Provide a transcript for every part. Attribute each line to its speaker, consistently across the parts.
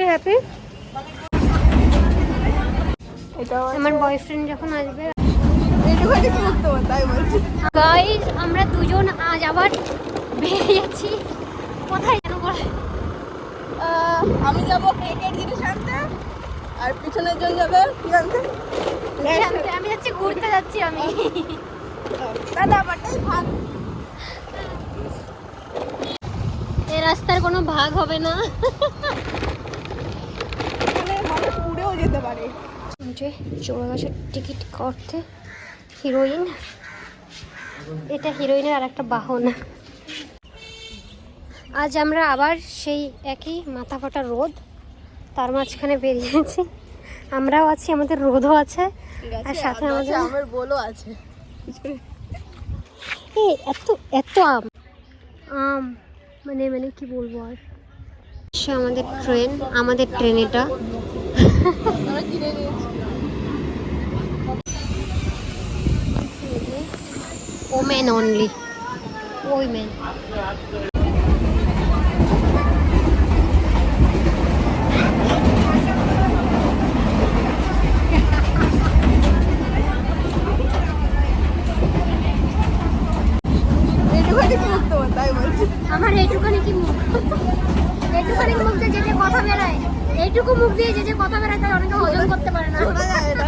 Speaker 1: Happy আমার boyfriend যখন আসবে গাইজ আমরা দুজন আজ আবার বেরিয়েছি কোথায় যেন বলে?
Speaker 2: আমি যাব কেকের জিনিস আনতে আর পিছনের জন যাবে কি আনতে?
Speaker 1: আমি- যাচ্ছি ঘুরতে যাচ্ছি আমি।
Speaker 2: দাদা আমারটাই ভাগ
Speaker 1: এই রাস্তার কোনো ভাগ হবে না।
Speaker 2: উড়েও যেতে পারে।
Speaker 1: যে চলে গেছে টিকিট করতে হিরোইন। এটা হিরোইনের আর একটা বাহন। আজ আমরা আবার সেই একই মাথা ফাটা রোদ তার মাঝখানে বেরিয়েছি আমরাও আছি আমাদের রোদও আছে আর সাথে আমাদের
Speaker 2: আমার বলও আছে।
Speaker 1: এই এত এত আম। আম। মানে মানে কি বলব আর? আমাদের ট্রেন আমাদের ট্রেন এটা। ওমেন অনলি
Speaker 2: এইটুখানি করতে বলছি।
Speaker 1: আমার এইটুখানি কি মুখ? এইটুখানি মুখ দিয়ে যে যে কথা বেরোয়? এইটুকু মুখ দিয়ে যে যে কথা বেরোয় তাই অনেকে হজম করতে পারে না।
Speaker 2: শোনা যায় এটা।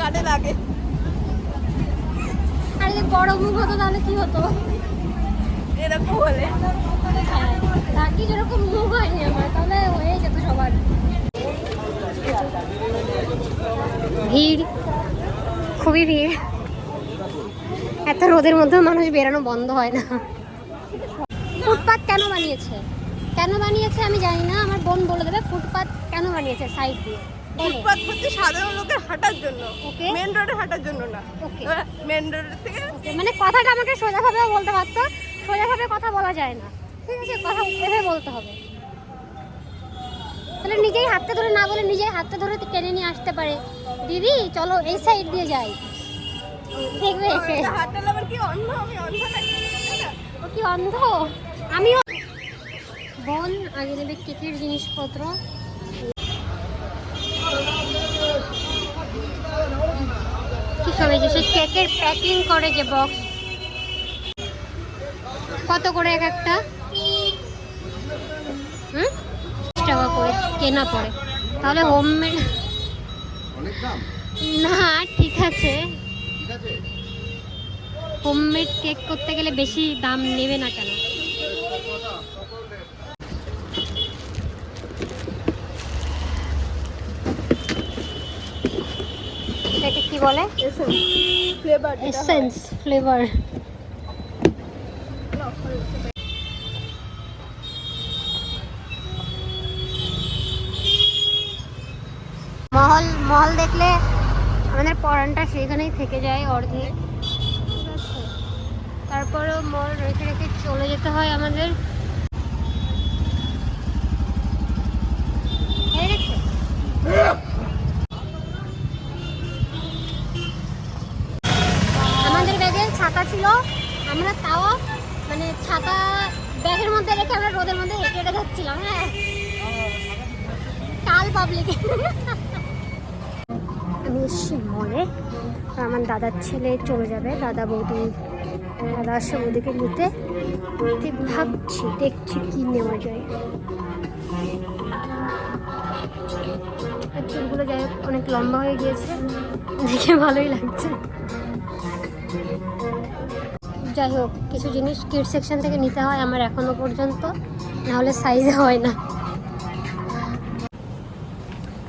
Speaker 2: কানে লাগে।
Speaker 1: আর যদি বড় মুখ হতো তাহলে কি হতো?
Speaker 2: এরকম হলে।
Speaker 1: লাকি যেরকম মুখ হয়নি আমার তাহলে হয়ে যেত সবার। ভিড় খুবই ভিড়। এত রোদের মধ্যেও মানুষ বেরানো বন্ধ হয় না। ফুটপাত কেন বানিয়েছে? কেন বানিয়েছে আমি জানি না আমার বোন বলে দেবে ফুটপাত কেন বানিয়েছে সাইড দিয়ে।
Speaker 2: ফুটপাত হচ্ছে সাধারণ লোকের হাঁটার জন্য. মেন রোডে হাঁটার জন্য না. মেন রোড থেকে
Speaker 1: মানে কথাটা আমাকে সোজাভাবে বলতে পারতো সোজাভাবে কথা বলা যায় না। ঠিক আছে কথা এভাবে বলতে হবে। তাহলে নিজেই হাতটা ধরে না বলে নিজেই হাতটা ধরে টেনে নিয়ে আসতে পারে। দিদি চলো এই সাইড দিয়ে যাই। দেখবে?
Speaker 2: কি অন্ধ? আমি অন্ধ
Speaker 1: কি অন্ধ? আমিও বোন আগে নেবে কেকের জিনিসপত্র। কি সব এই যে কেকের প্যাকিং করে যে বক্স কত করে এক একটা? হুম? টাকা করে কেনা পড়ে। তাহলে হোমমেড
Speaker 3: অনেক
Speaker 1: না ঠিক আছে।
Speaker 3: ঠিক আছে।
Speaker 1: হোমমেড কেক করতে গেলে বেশি দাম নেবে না কেন? বলে?
Speaker 2: এসেন্স ফ্লেভার
Speaker 1: মহল মহল দেখলে আমাদের পড়ানটা সেখানেই থেকে যায় অর্ধেক। তারপরেও মল রেখে রেখে চলে যেতে হয় আমাদের। হয়ে আমরা তাও মানে ছাতা ব্যাগের মধ্যে রেখে আমরা রোদের মধ্যে হেঁটে হেঁটে যাচ্ছিলাম হ্যাঁ। কাল পাবলিকে আমি এসছি আমার দাদার ছেলে চলে যাবে, দাদা বৌদি, দাদা আসছে বৌদিকে নিতে। ভাবছি, দেখছি কি নেওয়া যায়। চুলগুলো যাই অনেক লম্বা হয়ে গিয়েছে। দেখে ভালোই লাগছে। যাই হোক কিছু জিনিস কিড সেকশন থেকে নিতে হয় আমার এখনও পর্যন্ত নাহলে সাইজে হয় না।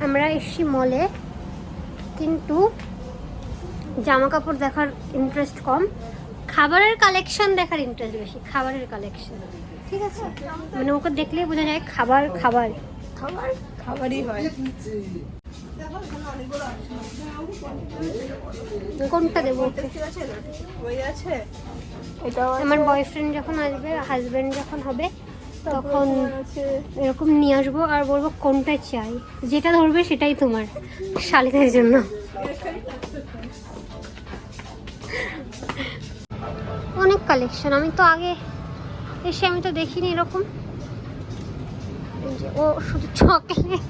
Speaker 1: আমরা এসছি মলে কিন্তু জামা কাপড় দেখার ইন্টারেস্ট কম। খাবারের কালেকশন দেখার ইন্টারেস্ট বেশি খাবারের কালেকশন ঠিক আছে? মানে ওকে দেখলেই বোঝা যায় খাবার খাবার।
Speaker 2: খাবার? খাবারই হয়।
Speaker 1: কোনটা দেবো
Speaker 2: ওই আছে। এটা
Speaker 1: আমার বয়ফ্রেন্ড যখন আসবে হাজব্যান্ড যখন হবে তখন এরকম নিয়ে আসব আর বলব কোনটা চাই? যেটা ধরবে সেটাই তোমার শালিকের জন্য। অনেক কালেকশন আমি তো আগে এসে আমি তো দেখিনি এরকম। ও শুধু চকলেট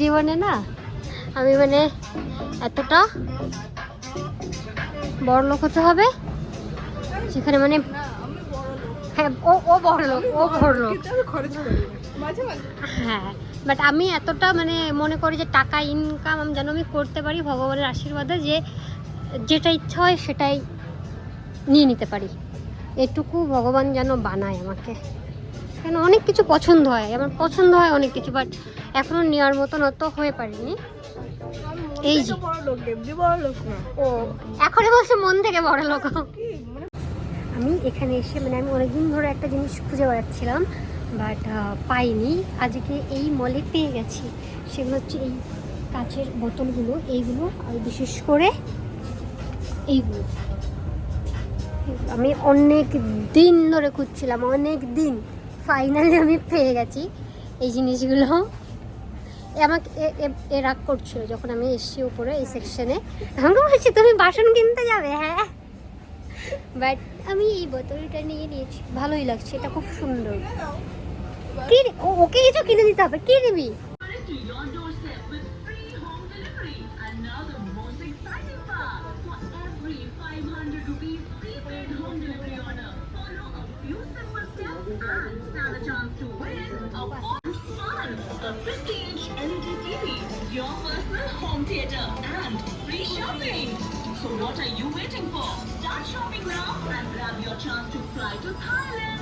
Speaker 1: জীবনে না আমি মানে এতটা বড় লোক হতে হবে সেখানে মানে হ্যাঁ ও ও বড় ও বড় হ্যাঁ বাট আমি এতটা মানে মনে করি যে টাকা ইনকাম আমি যেন আমি করতে পারি ভগবানের আশীর্বাদে যে যেটা ইচ্ছা হয় সেটাই নিয়ে নিতে পারি। এটুকু ভগবান যেন বানায় আমাকে। কেন অনেক কিছু পছন্দ হয়, আমার পছন্দ হয় অনেক কিছু বাট এখনও নেওয়ার মতন অত হয়ে পারিনি। এই যে। ও এখনই বলছে মন থেকে বড় লোক। আমি এখানে এসে মানে আমি অনেকদিন ধরে একটা জিনিস খুঁজে বেড়াচ্ছিলাম বাট পাইনি। আজকে এই মলে পেয়ে গেছি। সেগুলো হচ্ছে এই কাচের বোতলগুলো এইগুলো আর বিশেষ করে এইগুলো। আমি অনেক দিন ধরে খুঁজছিলাম অনেক দিন। ফাইনালি আমি পেয়ে গেছি এই জিনিসগুলো। আমাকে এ রাগ করছিল যখন আমি এসছি ওপরে এই সেকশনে আমাকে বলছি, তুমি বাসন কিনতে যাবে? হ্যাঁ। বাট আমি এই বোতলটা নিয়ে নিয়েছি। ভালোই লাগছে, এটা খুব সুন্দর। কি ওকে কিছু কিনে দিতে হবে? কি নিবি?
Speaker 4: So what are you waiting for? Start shopping now and grab your chance to fly to Thailand.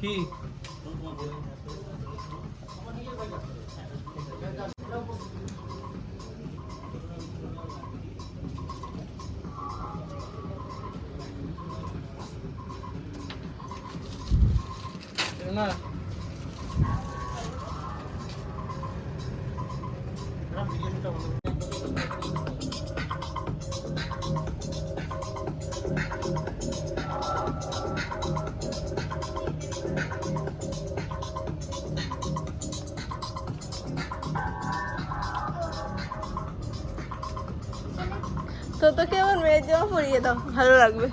Speaker 3: কি না
Speaker 2: তো তোকে আমার মেয়ের জামা পরিয়ে দাও ভালো লাগবে।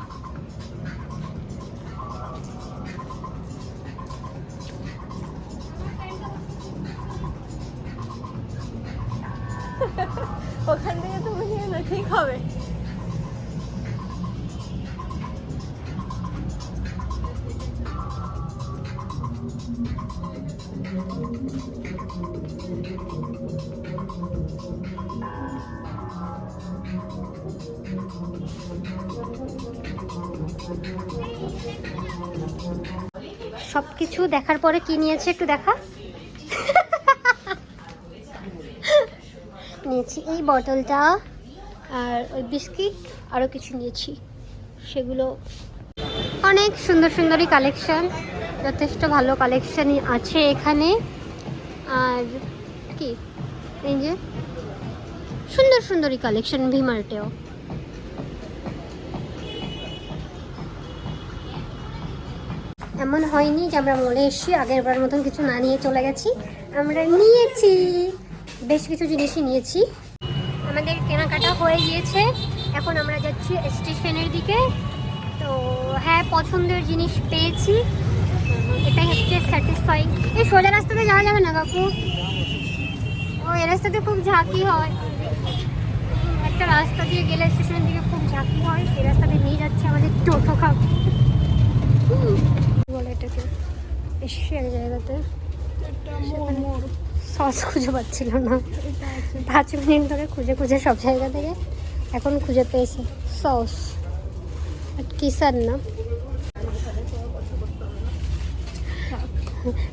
Speaker 1: সব কিছু দেখার পরে কি নিয়েছে একটু দেখা? নিয়েছি এই বোতলটা আর ওই বিস্কিট আরও কিছু নিয়েছি। সেগুলো অনেক সুন্দর সুন্দরই কালেকশন যথেষ্ট ভালো কালেকশনই আছে এখানে। আর কি? এই যে সুন্দর সুন্দরই কালেকশন ভিমার্টেও এমন হয়নি যে আমরা মলে এসেছি আগের বার মতন কিছু না নিয়ে চলে গেছি। আমরা নিয়েছি। বেশ কিছু জিনিসই নিয়েছি। আমাদের কেনাকাটা হয়ে গিয়েছে। এখন আমরা যাচ্ছি স্টেশনের দিকে। তো হ্যাঁ পছন্দের জিনিস পেয়েছি। এটাই হচ্ছে স্যাটিসফাইং এই সোজা রাস্তাতে যাওয়া যাবে না, কাকু? ও এই রাস্তাতে খুব ঝাঁকি হয়। একটা রাস্তা দিয়ে গেলে স্টেশনের দিকে খুব ঝাঁকি হয়। এই রাস্তাতে নিয়ে যাচ্ছে আমাদের টোটো কাকু। বলে এটাকে। এসে এক জায়গাতে। সস খুঁজে পাচ্ছিল না। পাঁচ মিনিট ধরে খুঁজে খুঁজে সব জায়গা থেকে এখন খুঁজে পেয়েছে। সস কিসার না।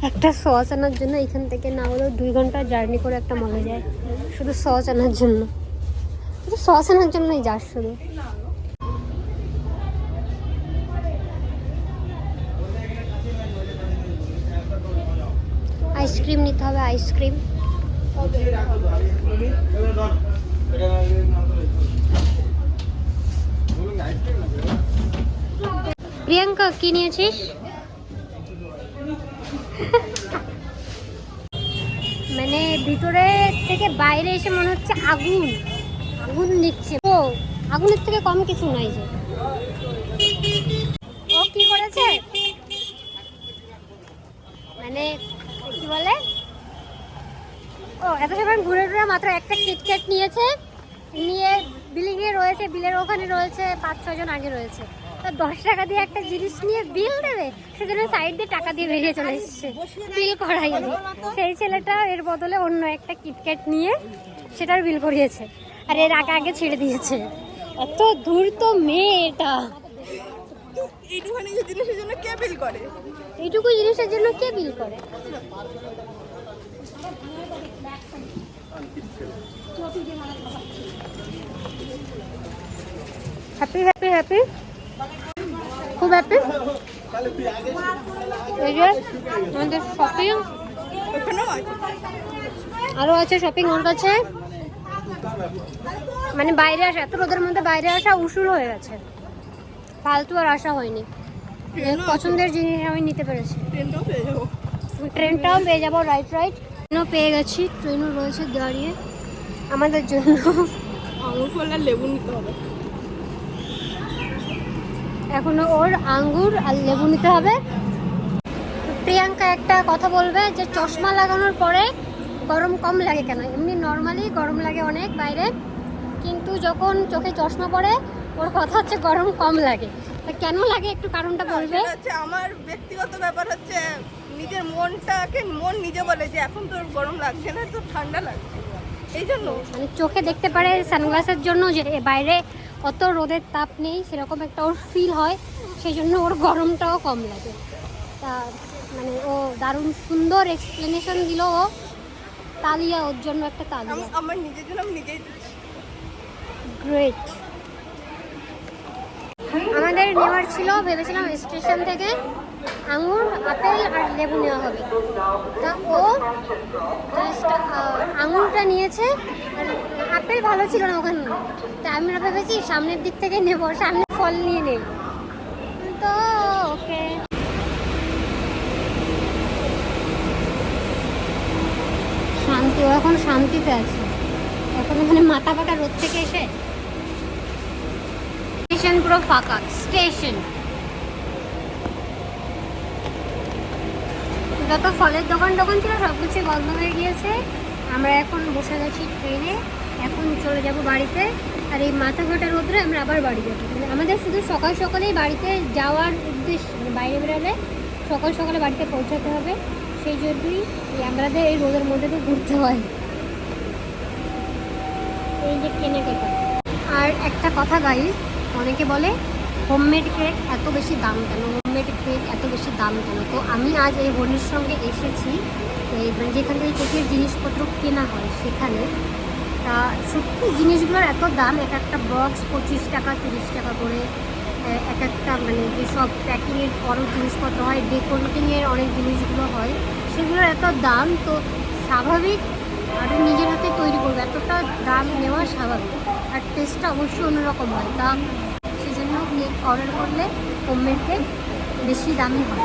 Speaker 1: একটা সস আনার জন্য এখান থেকে না হলেও দুই ঘণ্টা জার্নি করে একটা মলে যায়। শুধু সস আনার জন্য। শুধু সস আনার জন্যই যাস শুধু। আইসক্রিম নিতে হবে, আইসক্রিম। প্রিয়াঙ্কা, কি নিয়েছিস? মানে ভিতরে থেকে বাইরে এসে মনে হচ্ছে আগুন। আগুন নিচ্ছে ও, আগুনের থেকে কম কিছু নাই যে। ও কি করেছে? মানে কি বলে? ও এত সময় ঘুরে ঘুরে মাত্র একটা কিটক্যাট নিয়েছে। নিয়ে রয়েছে বিলের ওখানে রয়েছে পাঁচ ছজন আগে রয়েছে। দশ টাকা দিয়ে একটা জিনিস নিয়ে বিল দেবে? সেজন্য সাইড দিয়ে টাকা দিয়ে বেরিয়ে চলে এসছে। বিল করাইনি সেই ছেলেটা এর বদলে অন্য একটা কিটক্যাট নিয়ে সেটার বিল করিয়েছে। আর এর আগে আগে ছেড়ে দিয়েছে। এত দূর তো মেয়ে এটা।
Speaker 2: এইটুখানি যে জিনিসের জন্য কে বিল করে?
Speaker 1: এইটুকু জিনিসের জন্য কে বিল করে? হ্যাপি হ্যাপি হ্যাপি খুব হ্যাপি এই যে আমাদের শপিং
Speaker 2: আছে
Speaker 1: আরও আছে শপিং ওর কাছে মানে বাইরে আসা এত রোদের মধ্যে বাইরে আসা উসুল হয়ে গেছে। ফালতু আর আসা হয়নি। পছন্দের জিনিস আমি নিতে পেরেছি।
Speaker 2: ট্রেনটাও পেয়ে যাব।
Speaker 1: ট্রেনটাও পেয়ে যাব রাইট রাইট ট্রেনও পেয়ে গেছি ট্রেনও রয়েছে দাঁড়িয়ে আমাদের জন্য।
Speaker 2: আঙুর ফল আর লেবু নিতে হবে।
Speaker 1: এখনও ওর আঙ্গুর আর লেবু নিতে হবে। প্রিয়াঙ্কা একটা কথা বলবে যে চশমা লাগানোর পরে গরম কম লাগে কেন? এমনি নর্মালি গরম লাগে অনেক বাইরে কিন্তু যখন চোখে চশমা পড়ে ওর কথা হচ্ছে গরম কম লাগে। তা কেন লাগে? একটু কারণটা বলবে।
Speaker 2: হচ্ছে আমার ব্যক্তিগত ব্যাপার হচ্ছে নিজের মনটাকে মন নিজে বলে যে এখন তোর গরম লাগছে না তোর ঠান্ডা লাগছে। এই জন্য।
Speaker 1: মানে চোখে দেখতে পারে সানগ্লাসের জন্য যে বাইরে অত রোদের তাপ নেই সেরকম একটা ওর ফিল হয় সেই জন্য ওর গরমটাও কম লাগে। তা মানে ও দারুণ সুন্দর এক্সপ্লেনেশন দিল ও তালিয়া ওর জন্য একটা তালিয়া।
Speaker 2: আমার নিজের জন্য নিজেই
Speaker 1: গ্রেট আমাদের নেওয়ার ছিল ভেবেছিলাম স্টেশন থেকে আঙুর আপেল আর লেবু নেওয়া হবে। তা ও জাস্ট আঙুরটা নিয়েছে আর আপেল ভালো ছিল না ওখানে। তা আমরা ভেবেছি সামনের দিক থেকে নেব, সামনে ফল নিয়ে নেই। তো ওকে। শান্তি, ও এখন শান্তিতে আছে। এখন এখানে মাথা পাটা রোদ থেকে এসে স্টেশন পুরো ফাঁকা, স্টেশন। যত ফলের দোকান দোকান ছিল সব কিছু বন্ধ হয়ে গিয়েছে। আমরা এখন বসে গেছি ট্রেনে এখন চলে যাব বাড়িতে। আর এই মাথা ফাটা রোদ্রে আমরা আবার বাড়ি যাব। মানে আমাদের শুধু সকাল সকালেই বাড়িতে যাওয়ার উদ্দেশ্য মানে বাইরে বেরোলে সকাল সকালে বাড়িতে পৌঁছাতে হবে। সেই জন্যই আমাদের এই রোদের মধ্যে দিয়ে ঘুরতে হয়। এই যে কেনাকাটা আর একটা কথা গাই অনেকে বলে হোমমেড কেক এত বেশি দাম কেন? হোমমেড কেক এত বেশি দাম কেন? তো আমি আজ এই বোনের সঙ্গে এসেছি, এই মানে যেখান থেকে কেকের জিনিসপত্র কেনা হয়, সেখানে তা সত্যি জিনিসগুলোর এত দাম, এক একটা বক্স পঁচিশ টাকা, তিরিশ টাকা করে এক একটা মানে যেসব প্যাকিংয়ের বড় জিনিসপত্র হয় ডেকোরেটিংয়ের অনেক জিনিসগুলো হয়, সেগুলোর এত দাম, তো স্বাভাবিক আর নিজের হাতে তৈরি করবে, এতটা দাম নেওয়া স্বাভাবিক। আর টেস্টটা অবশ্যই অন্যরকম হয়, তা সেই জন্য কেক অর্ডার করলে কেক বেশি দামি হয়।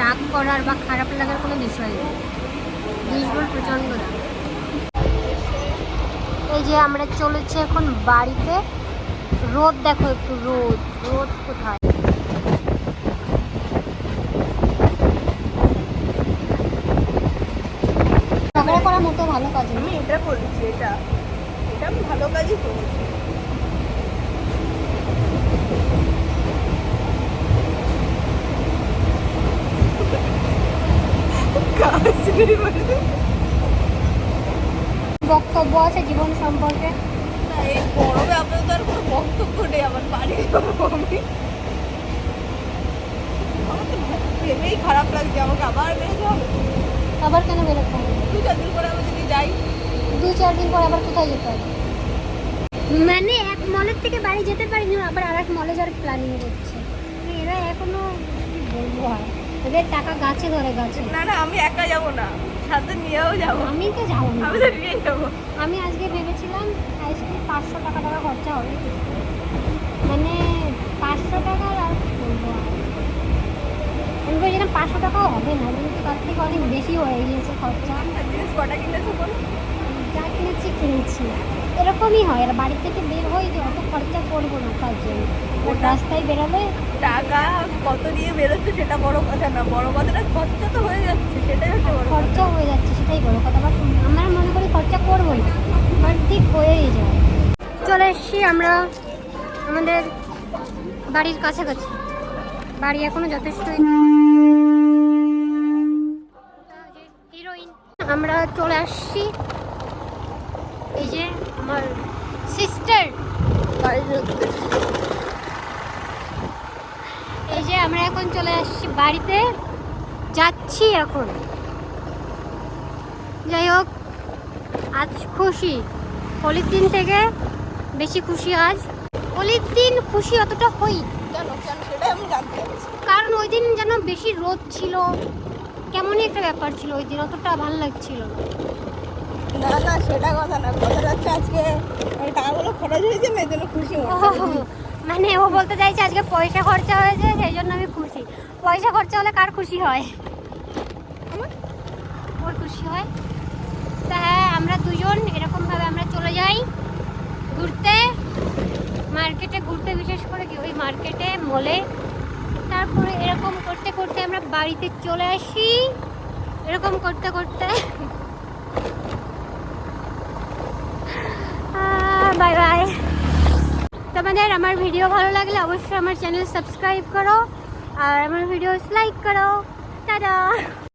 Speaker 1: রাগ করার বা খারাপ লাগার কোনো বিষয় নেই। জিনিসগুলো প্রচণ্ড দাম। এই যে আমরা চলেছি এখন বাড়িতে। রোদ দেখো একটু রোদ রোদ কোথায়? ঝগড়া করা মতো ভালো কাজ না
Speaker 2: আমি এটা করেছি এটা। এটা আমি ভালো কাজই করেছি। কাজ।
Speaker 1: বক্তব্য আছে জীবন সম্পর্কে?
Speaker 2: এই গরমে আপনার তো আর কোনো বক্তব্য নেই আমার বাড়ি যাব আমি। আমার তো ভেবেই খারাপ লাগছে আমাকে আবার বেরোতে হবে?
Speaker 1: আবার কেন বেরোতে হবে?
Speaker 2: দু চার দিন পরে আমি যদি যাই।
Speaker 1: দু চার দিন পর আবার কোথায় যেতে হবে? মানে এক মলের থেকে বাড়ি যেতে পারিনি আবার আর এক মলে যাওয়ার প্ল্যানিং করছে মানে এরা এখনও কি বলব আর? এদের টাকা গাছে ধরে গাছে।
Speaker 2: না না আমি একা যাব না। সাথে নিয়েও যাব।
Speaker 1: আমি তো যাব
Speaker 2: আমি তো নিয়েই যাব।
Speaker 1: আমি আজকে ভেবেছিলাম আজকে পাঁচশো টাকা টাকা খরচা হবে মানে পাঁচশো টাকার আর আমি ভেবেছিলাম পাঁচশো টাকাও হবে না কিন্তু তার থেকে অনেক বেশি হয়ে গিয়েছে খরচা।
Speaker 2: কটা কিনেছো
Speaker 1: যা কিনেছি কিনেছি। এরকমই হয় আর বাড়ি থেকে বের হই যে অত খরচা করব না তার জন্য। রাস্তায় বেরোলে?
Speaker 2: টাকা কত দিয়ে বেরোচ্ছে সেটা বড় কথা না বড় কথাটা খরচা তো হয়ে যাচ্ছে সেটাই হচ্ছে বড়
Speaker 1: খরচা হয়ে যাচ্ছে সেটাই বড় কথা বাট আমরা মনে করি খরচা করব না বাট ঠিক হয়েই যায়। চলে এসছি আমরা আমাদের বাড়ির কাছাকাছি। বাড়ি এখনও যথেষ্টই হিরোইন আমরা চলে আসছি। এই যে আমার সিস্টার আমরা এখন চলে আসছি বাড়িতে। যাচ্ছি এখন। যাই হোক আজ খুশি। হোলির দিন থেকে বেশি খুশি আজ। হোলির দিন খুশি অতটা হই। কারণ ওই দিন যেন বেশি রোদ ছিল। কেমনই একটা ব্যাপার ছিল ওই দিন অতটা ভালো লাগছিল না।
Speaker 2: না সেটা কথা না। কথা যাচ্ছে আজকে টাকাগুলো খরচ হয়েছে না এই জন্য খুশি মনে
Speaker 1: ও বলতে চাইছে আজকে পয়সা খরচা হয়েছে সেই জন্য আমি খুশি। পয়সা খরচা হলে কার খুশি হয়? ওর খুশি হয়? তা হ্যাঁ আমরা দুজন এরকমভাবে আমরা চলে যাই ঘুরতে মার্কেটে ঘুরতে বিশেষ করে কি ওই মার্কেটে মলে। তারপরে এরকম করতে করতে আমরা বাড়িতে চলে আসি। এরকম করতে করতে। বাই বাই তোমাদের আমার ভিডিও ভালো লাগলে অবশ্যই আমার চ্যানেল সাবস্ক্রাইব করো আর আমার ভিডিওস লাইক করো। টাটা!